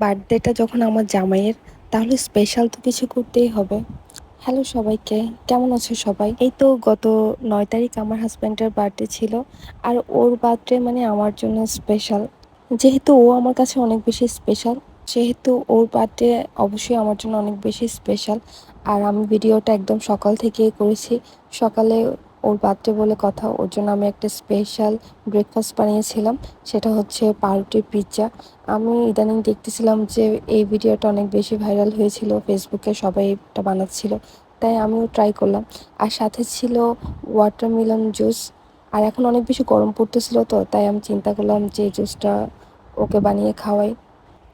বার্থডেটা যখন আমার জামাইয়ের, তাহলে স্পেশাল তো কিছু করতেই হবে। হ্যালো সবাইকে, কেমন আছো সবাই? এই তো গত নয় তারিখ আমার হাজব্যান্ডের বার্থডে ছিল, আর ওর বার্থডে মানে আমার জন্য স্পেশাল যেহেতু ও আমার কাছে অনেক বেশি স্পেশাল সেহেতু ওর বার্থডে অবশ্যই আমার জন্য অনেক বেশি স্পেশাল আর আমি ভিডিওটা একদম সকাল থেকেই করেছি, সকালে ওর বার্থডে বলে কথা, ওর জন্য আমি একটা স্পেশাল ব্রেকফাস্ট বানিয়েছিলাম, সেটা হচ্ছে পাউরুটি পিৎজা আমি ইদানিং দেখতেছিলাম যে এই ভিডিওটা অনেক বেশি ভাইরাল হয়েছিল, ফেসবুকে সবাই এটা বানাচ্ছিল, তাই আমিও ট্রাই করলাম। আর সাথে ছিল ওয়াটারমেলন জুস আর এখন অনেক বেশি গরম পড়তেছিল তো, তাই আমি চিন্তা করলাম যে জুসটা ওকে বানিয়ে খাওয়াই।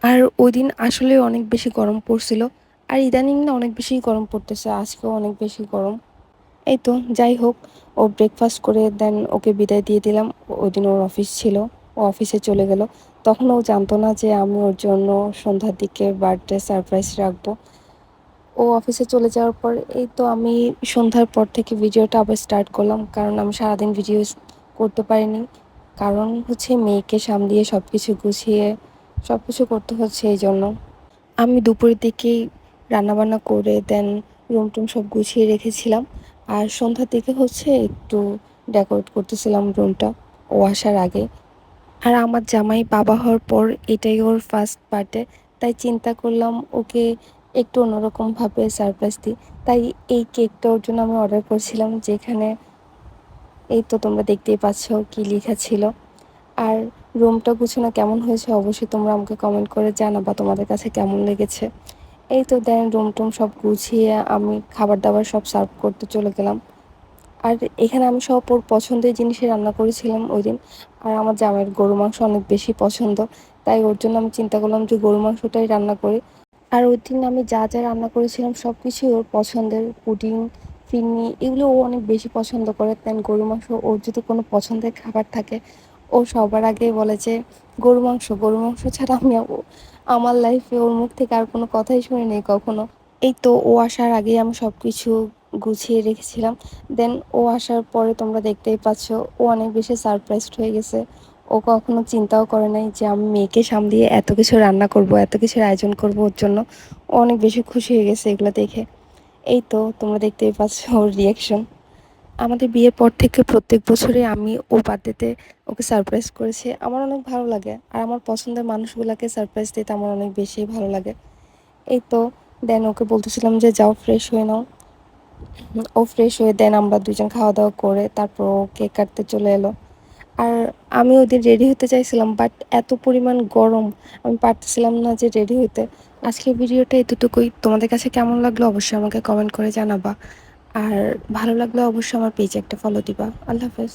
আর ওই দিন আসলে অনেক বেশি গরম পড়ছিল, আর ইদানিং না অনেক বেশি গরম পড়তেছে, আজকেও অনেক বেশি গরম। এই তো, যাই হোক, ও ব্রেকফাস্ট করে দেন ওকে বিদায় দিয়ে দিলাম। ওই দিন ওর অফিস ছিল, ও অফিসে চলে গেল। তখন ও জানতো না যে আমি ওর জন্য সন্ধ্যার দিকে বার্থডে সারপ্রাইজ রাখব। ও অফিসে চলে যাওয়ার পর এই তো আমি সন্ধ্যার পর থেকে ভিডিওটা আবার স্টার্ট করলাম, কারণ আমি সারাদিন ভিডিও করতে পারিনি। কারণ হচ্ছে মেয়েকে সামলিয়ে সব কিছু গুছিয়ে সব কিছু করতে হচ্ছে এই জন্য। আমি দুপুরের দিকেই রান্নাবান্না করে দেন রুম টুম সব গুছিয়ে রেখেছিলাম। আর সন্ধ্যার দিকে হচ্ছে একটু ডেকোরেট করতেছিলাম রুমটা ও আসার আগে। আর আমার জামাই বাবা হওয়ার পর এটাই ওর ফার্স্ট বার্থডে তাই চিন্তা করলাম ওকে একটু অন্যরকমভাবে সারপ্রাইজ দিই। তাই এই কেকটা ওর জন্য আমি অর্ডার করছিলাম, যেখানে এই তো তোমরা দেখতেই পাচ্ছ কি লেখা ছিল। আর রুমটা গুছানো কেমন হয়েছে অবশ্যই তোমরা আমাকে কমেন্ট করে জানাবা, তোমাদের কাছে কেমন লেগেছে। এই তো দেন রুম টুম সব গুছিয়ে আমি খাবার দাবার সব সার্ভ করতে চলে গেলাম। আর এখানে আমি সব ওর পছন্দের জিনিসে রান্না করেছিলাম ওই দিন। আর আমার জামাইয়ের গরু মাংস অনেক বেশি পছন্দ, তাই ওর জন্য আমি চিন্তা করলাম যে গরু মাংসটাই রান্না করি। আর ওই দিন আমি যা যা রান্না করেছিলাম সব কিছুই ওর পছন্দের, পুডিং ফিরনি এগুলো ও অনেক বেশি পছন্দ করে। দেন গরু মাংস ওর যদি কোনো পছন্দের খাবার থাকে ও সবার আগে বলে যে গরু মাংস গরু মাংস ছাড়া আমি আমার লাইফে ওর মুখ থেকে আর কোনো কথাই শুনি নেই কখনো। এই তো ও আসার আগেই আমি সব কিছু গুছিয়ে রেখেছিলাম। দেন ও আসার পরে তোমরা দেখতেই পাচ্ছ, ও অনেক বেশি সারপ্রাইজড হয়ে গেছে। ও কখনো চিন্তাও করে নাই যে, আমি মেয়েকে সামলিয়ে এত কিছু রান্না করব, এত কিছুর আয়োজন করব ওর জন্য। ও অনেক বেশি খুশি হয়ে গেছে এগুলো দেখে। এই তো তোমরা দেখতেই পাচ্ছ ওর রিয়াকশন আমাদের বিয়ের পর থেকে প্রত্যেক বছরে আমি ও বার্থডেতে ওকে সারপ্রাইজ করেছি। আমার অনেক ভালো লাগে আর আমার পছন্দের মানুষগুলোকে সারপ্রাইজ দিতে আমার অনেক বেশি ভালো লাগে। এই তো, দেন ওকে বলতেছিলাম যে, যাও ফ্রেশ হয়ে নাও। ও ফ্রেশ হয়ে দেন আমরা দুজন খাওয়া দাওয়া করে তারপর ও কেক কাটতে চলে এলো। আর আমি ওদিন রেডি হতে চাইছিলাম বাট এত পরিমাণ গরম, আমি পারতেছিলাম না যে রেডি হতে আজকের ভিডিওটা এতটুকুই। তোমাদের কাছে কেমন লাগল অবশ্যই আমাকে কমেন্ট করে জানাবা। আর ভালো লাগলে অবশ্যই আমার পেজে একটা ফলো দিবা। আল্লাহ হাফেজ।